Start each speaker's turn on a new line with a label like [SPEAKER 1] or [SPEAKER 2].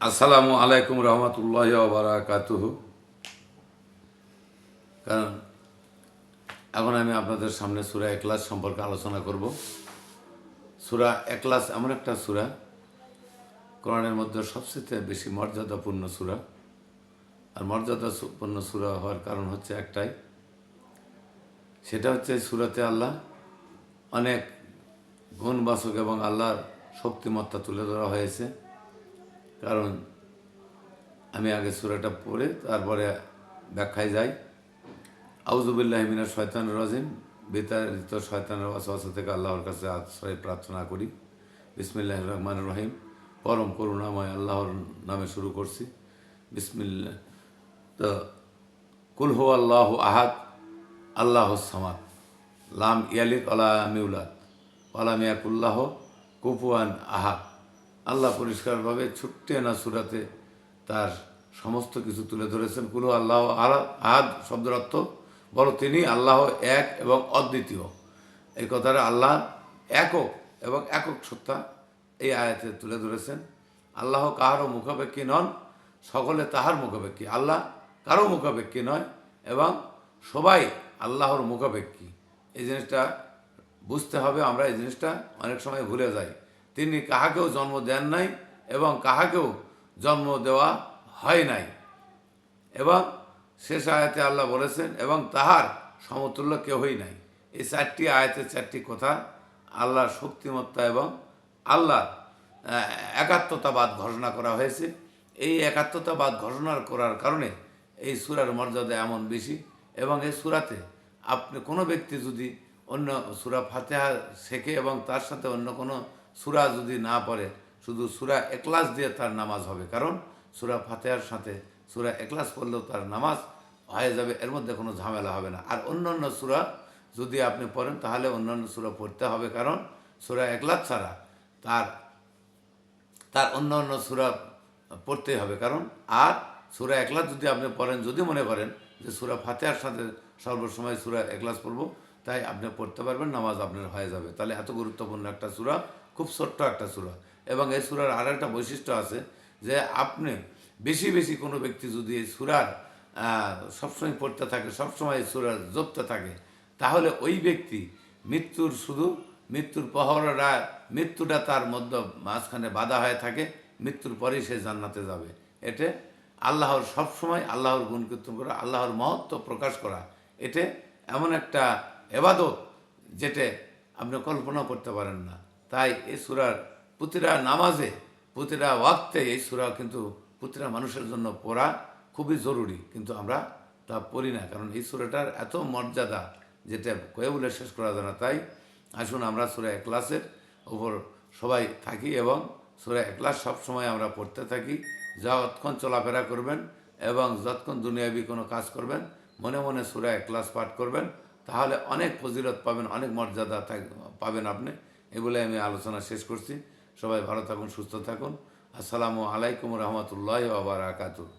[SPEAKER 1] আসসালামু আলাইকুম রহমতুল্লাহ বারাকাতুহ। কারণ এখন আমি আপনাদের সামনে সুরা একলাস সম্পর্কে আলোচনা করব। সুরা একলাস এমন একটা সুরা, কোরআনের মধ্যে সবচেয়ে বেশি মর্যাদাপূর্ণ সুরা। আর মর্যাদাপূর্ণ সুরা হওয়ার কারণ হচ্ছে একটাই, সেটা হচ্ছে সুরাতে আল্লাহ অনেক গুণবাচক এবং আল্লাহর শক্তিমত্তা তুলে ধরা হয়েছে। কারণ আমি আগে সুরাটা পড়ে তারপরে ব্যাখ্যায় যাই। আউজুবিল্লাহ মিনার শয়তান রাজিম। বিতাড়িত শয়তানের ওয়াসওয়াসা থেকে আল্লাহর কাছে আশ্রয় প্রার্থনা করি। বিসমিল্লাহ রহমান রহিম। পরম করুণাময় আল্লাহর নামে শুরু করছি। বিসমিল্লাহ তো কুল হো আল্লাহ আহাদ, আল্লাহ সামাদ। লাম ইয়ালিদ আলা মিউলাদ আলা মিয়াকুল্লাহ কুফুয়ান আহাদ। আল্লাহ পরিষ্কারভাবে ছুট্টে না সুরাতে তার সমস্ত কিছু তুলে ধরেছেন। কুলু আল্লাহ আলা- আহাদ শব্দের অর্থ, বলো তিনি আল্লাহ এক এবং অদ্বিতীয়। এই কথাটা আল্লাহ একক এবং একক সত্তা এই আয়াতে তুলে ধরেছেন। আল্লাহ কাহারও মুখাপেক্ষী নন, সকলে তাহার মুখাপেক্ষী। আল্লাহ কারও মুখাপেক্ষী নয় এবং সবাই আল্লাহর মুখাপেক্ষী। এই জিনিসটা বুঝতে হবে, আমরা এই জিনিসটা অনেক সময় ভুলে যাই। তিনি কাহাকেও জন্ম দেন নাই এবং কাহাকেও জন্ম দেওয়া হয় নাই। এবং শেষ আয়াতে আল্লাহ বলেছেন, এবং তাহার সমতুল্য কেউই নাই। এই চারটি আয়াতে চারটি কথা আল্লাহর শক্তিমত্তা এবং আল্লাহর একাত্মতাবাদ ঘোষণা করা হয়েছে। এই একাত্মতাবাদ ঘোষণা করার কারণে এই সুরার মর্যাদা এমন বেশি এবং এই সুরাতে আপনি কোনো ব্যক্তি যদি অন্য সুরা ফাতেহা শেখে এবং তার সাথে অন্য কোনো সুরা যদি না পড়ে, শুধু সুরা একলাস দিয়ে তার নামাজ হবে। কারণ সুরা ফাতেহার সাথে সুরা একলাস পড়লেও তার নামাজ হয়ে যাবে, এর মধ্যে কোনো ঝামেলা হবে না। আর অন্য অন্য সুরা যদি আপনি পড়েন, তাহলে অন্যান্য সুরা পড়তে হবে। কারণ সুরা একলাস ছাড়া তার তার অন্য অন্য সুরা পড়তেই হবে। কারণ আর সুরা একলাস যদি আপনি পড়েন, যদি মনে করেন যে সুরা ফাতেহার সাথে সর্বসময় সুরা একলাস পড়ব, তাই আপনি পড়তে পারবেন, নামাজ আপনার হয়ে যাবে। তাহলে এত গুরুত্বপূর্ণ একটা সুরা খুব ছোট্ট একটা সুরা। এবং এই সুরার আর একটা বৈশিষ্ট্য আছে যে আপনি বেশি বেশি কোনো ব্যক্তি যদি এই সুরার সবসময় পড়তে থাকে, সবসময় এই সুরার জপতে থাকে, তাহলে ওই ব্যক্তি মৃত্যুর শুধু মৃত্যুর পহররা, মৃত্যুটা তার মধ্যে মাঝখানে বাধা হয়ে থাকে, মৃত্যুর পরেই সে জান্নাতে যাবে। এতে আল্লাহর সবসময় আল্লাহর গুণ কীর্তন করা, আল্লাহর মহত্ব প্রকাশ করা, এতে এমন একটা এবাদত যেটা আপনি কল্পনা করতে পারেন না। তাই এই সুরার প্রতিটা নামাজে, প্রতিটা ওয়াক্তে এই সুরা কিন্তু প্রতিটা মানুষের জন্য পড়া খুবই জরুরি, কিন্তু আমরা তা পড়ি না। কারণ এই সুরাটার এত মর্যাদা যেটা কয়ে বলে শেষ করা যায় না। তাই আসুন আমরা সুরা একলাসের ওপর সবাই থাকি এবং সুরা একলাস সবসময় আমরা পড়তে থাকি। যতক্ষণ চলাফেরা করবেন এবং যতক্ষণ দুনিয়াবি কোনো কাজ করবেন, মনে মনে সুরা ক্লাস পাঠ করবেন, তাহলে অনেক ফজিলত পাবেন, অনেক মর্যাদা পাবেন আপনি। এ বলে আমি আলোচনা শেষ করছি। সবাই ভালো থাকুন, সুস্থ থাকুন। আসসালামু আলাইকুম রহমতুল্লাহ আবার আকাতুর